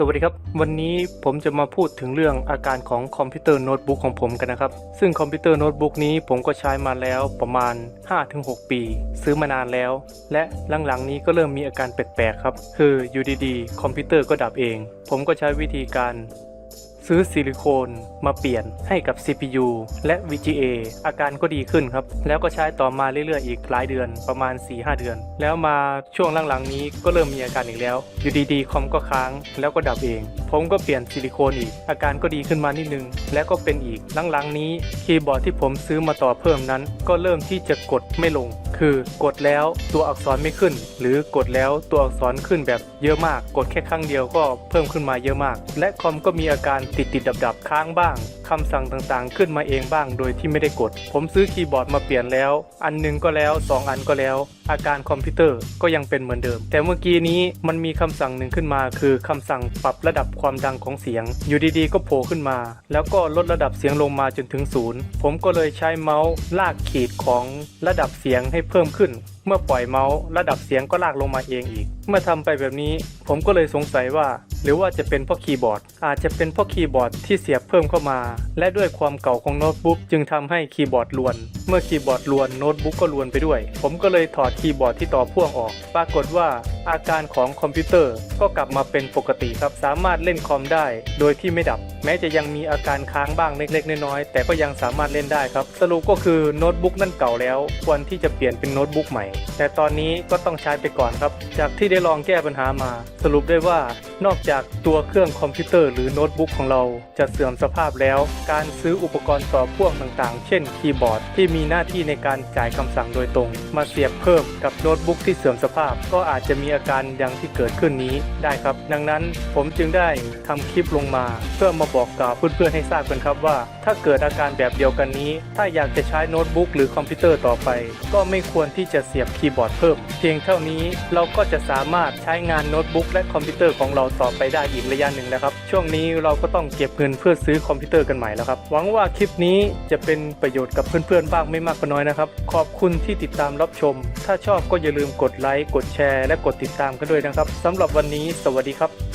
สวัสดีครับ วันนี้ผมจะมาพูดถึงเรื่องอาการของคอมพิวเตอร์โน้ตบุ๊กของผมกันนะครับ ซึ่งคอมพิวเตอร์โน้ตบุ๊กนี้ผมก็ใช้มาแล้วประมาณ 5-6 ปี ซื้อมานานแล้ว และหลังๆนี้ก็เริ่มมีอาการแปลกๆครับ คืออยู่ดีๆ คอมพิวเตอร์ก็ดับเอง ผมก็ใช้วิธีการ ซื้อซิลิโคนมาเปลี่ยนให้กับ CPU และ VGA อาการก็ดีขึ้นครับ แล้วก็ใช้ต่อมาเรื่อยๆอีกหลายเดือนประมาณ 4-5 เดือน แล้วมาช่วงหลังๆนี้ก็เริ่มมีอาการอีกแล้ว อยู่ดีๆคอมก็ค้างแล้วก็ดับเอง ผมก็เปลี่ยนซิลิโคนอีก อาการก็ดีขึ้นมานิดนึง แล้วก็เป็นอีกหลังๆนี้คีย์บอร์ดที่ผมซื้อมาต่อเพิ่มนั้น ก็เริ่มที่จะกดไม่ลง คือกดแล้วตัวอักษรไม่ขึ้น หรือกดแล้วตัวอักษรขึ้นแบบเยอะมาก กดแค่ครั้งเดียวก็เพิ่มขึ้นมาเยอะมาก และคอมก็มีอาการติดติดดับดับค้างบ้าง คำสั่งต่างๆ ขึ้นมาเองบ้างโดยที่ไม่ได้กด ผมซื้อคีย์บอร์ดมาเปลี่ยนแล้ว อันหนึงก็แล้ว 2 อันก็แล้ว อาการคอมพิวเตอร์ก็ยังเป็นเหมือนเดิม แต่เมื่อกี้นี้มันมีคำสั่งหนึ่งขึ้นมา คือคำสั่งปรับระดับความดังของเสียง อยู่ดีๆ ก็โผล่ขึ้นมา แล้วก็ลดระดับเสียงลงมาจนถึงศูนย์ผมก็เลยใช้เมาส์ลากขีดของระดับเสียงให้เพิ่มขึ้น เมื่อปล่อยเมาส์ระดับเสียงก็ลากลงมาเองอีก เมื่อทำไปแบบนี้ ผมก็เลยสงสัยว่า หรือว่าจะเป็นเพราะคีย์บอร์ด อาจจะเป็นเพราะคีย์บอร์ดที่เสียบเพิ่มเข้ามา และด้วยความเก่าของโน้ตบุ๊กจึงทำให้คีย์บอร์ดลวน เมื่อคีย์บอร์ดลวนโน้ตบุ๊กก็ลวนไปด้วย ผมก็เลยถอดคีย์บอร์ดที่ต่อพ่วงออก ปรากฏว่าอาการของคอมพิวเตอร์ก็กลับมาเป็นปกติครับ สามารถเล่นคอมได้ โดยที่ไม่ดับ แม้จะยังมีอาการค้างบ้างเล็กๆ น้อยๆแต่ก็ยังสามารถเล่นได้ครับ สรุปก็คือโน้ตบุ๊กนั่นเก่าแล้ว ควรที่จะเปลี่ยนเป็นโน้ตบุ๊กใหม่ แต่ตอนนี้ก็ต้องใช้ไปก่อนครับ จากที่ได้ลองแก้ปัญหามา สรุปได้ว่านอกจากตัวเครื่องคอมพิวเตอร์หรือโน้ตบุ๊กของเราจะเสื่อมสภาพแล้ว การซื้ออุปกรณ์ต่อพ่วงต่างๆ เช่นคีย์บอร์ดที่มีีหน้าที่ในการจ่ายคำสั่งโดยตรง มาเสียบเพิ่มกับโน้ตบุ๊กที่เสื่อมสภาพ ก็อาจจะมีอาการดังที่เกิดขึ้นนี้ได้ครับ ดังนั้นผมจึงได้ทำคลิปลงมา เพื่อมาบอกกล่าวเพื่อนๆให้ทราบกันครับว่า ถ้าเกิดอาการแบบเดียวกันนี้ ถ้าอยากจะใช้โน้ตบุ๊กหรือคอมพิวเตอร์ต่อไป ก็ไม่ควรที่จะเสียบคีย์บอร์ดเพิ่ม เพียงเท่านี้เราก็จะสามารถใช้งานโน้ตบุ๊กและคอมพิวเตอร์ของเราต่อไปได้อีกระยะหนึ่งแล้วครับ ช่วงนี้เราก็ต้องเก็บเงินเพื่อซื้อคอมพิวเตอร์กันใหม่แล้วครับ หวังว่าคลิปนี้จะเป็นประโยชน์กับเพื่อนๆบ้างไม่มากก็น้อยนะครับ ขอบคุณที่ติดตามรับชม ถ้าชอบก็อย่าลืมกดไลค์ กดแชร์ และกดติดตามกันด้วยนะครับสำหรับวันนี้ สวัสดีครับ